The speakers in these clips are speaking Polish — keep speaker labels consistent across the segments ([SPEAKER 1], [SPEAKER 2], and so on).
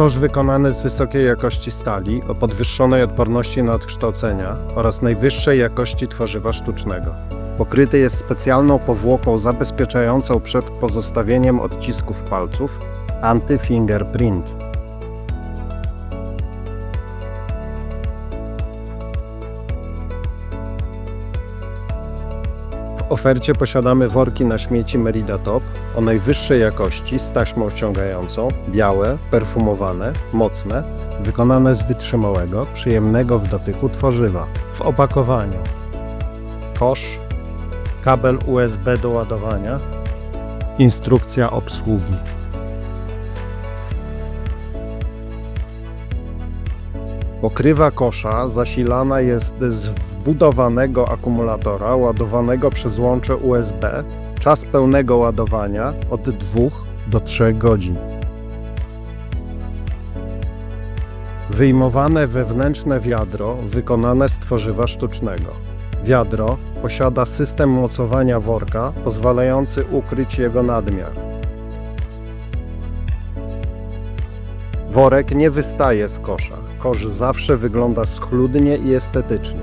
[SPEAKER 1] Kosz wykonany z wysokiej jakości stali, o podwyższonej odporności na odkształcenia oraz najwyższej jakości tworzywa sztucznego. Pokryty jest specjalną powłoką zabezpieczającą przed pozostawieniem odcisków palców anti-fingerprint. Ofercie posiadamy worki na śmieci Merida Top o najwyższej jakości z taśmą ściągającą, białe, perfumowane, mocne, wykonane z wytrzymałego, przyjemnego w dotyku tworzywa. W opakowaniu kosz, kabel USB do ładowania, instrukcja obsługi. Pokrywa kosza zasilana jest z wbudowanego akumulatora ładowanego przez łącze USB. Czas pełnego ładowania od 2 do 3 godzin. Wyjmowane wewnętrzne wiadro wykonane z tworzywa sztucznego. Wiadro posiada system mocowania worka pozwalający ukryć jego nadmiar. Worek nie wystaje z kosza. Kosz zawsze wygląda schludnie i estetycznie.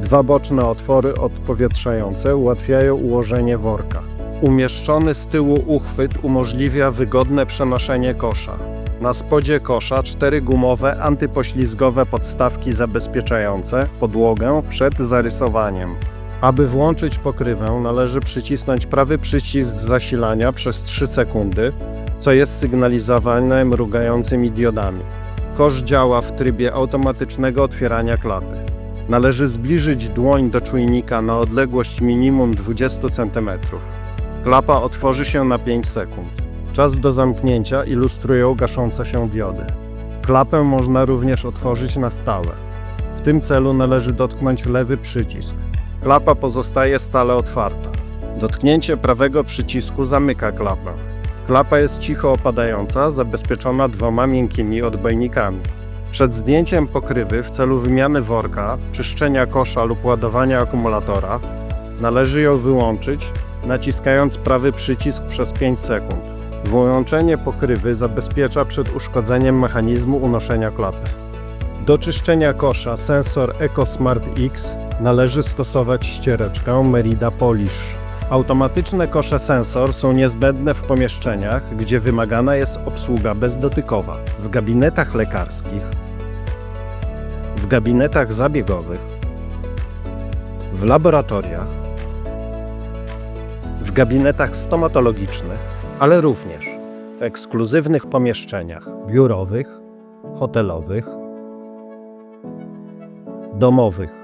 [SPEAKER 1] Dwa boczne otwory odpowietrzające ułatwiają ułożenie worka. Umieszczony z tyłu uchwyt umożliwia wygodne przenoszenie kosza. Na spodzie kosza cztery gumowe antypoślizgowe podstawki zabezpieczające podłogę przed zarysowaniem. Aby włączyć pokrywę, należy przycisnąć prawy przycisk zasilania przez 3 sekundy, co jest sygnalizowane mrugającymi diodami. Kosz działa w trybie automatycznego otwierania klapy. Należy zbliżyć dłoń do czujnika na odległość minimum 20 cm. Klapa otworzy się na 5 sekund. Czas do zamknięcia ilustrują gaszące się diody. Klapę można również otworzyć na stałe. W tym celu należy dotknąć lewy przycisk. Klapa pozostaje stale otwarta. Dotknięcie prawego przycisku zamyka klapę. Klapa jest cicho opadająca, zabezpieczona dwoma miękkimi odbojnikami. Przed zdjęciem pokrywy w celu wymiany worka, czyszczenia kosza lub ładowania akumulatora należy ją wyłączyć, naciskając prawy przycisk przez 5 sekund. Wyłączenie pokrywy zabezpiecza przed uszkodzeniem mechanizmu unoszenia klapy. Do czyszczenia kosza sensor EcoSmart X należy stosować ściereczkę Merida Polish. Automatyczne kosze sensor są niezbędne w pomieszczeniach, gdzie wymagana jest obsługa bezdotykowa. W gabinetach lekarskich, w gabinetach zabiegowych, w laboratoriach, w gabinetach stomatologicznych, ale również w ekskluzywnych pomieszczeniach biurowych, hotelowych, domowych.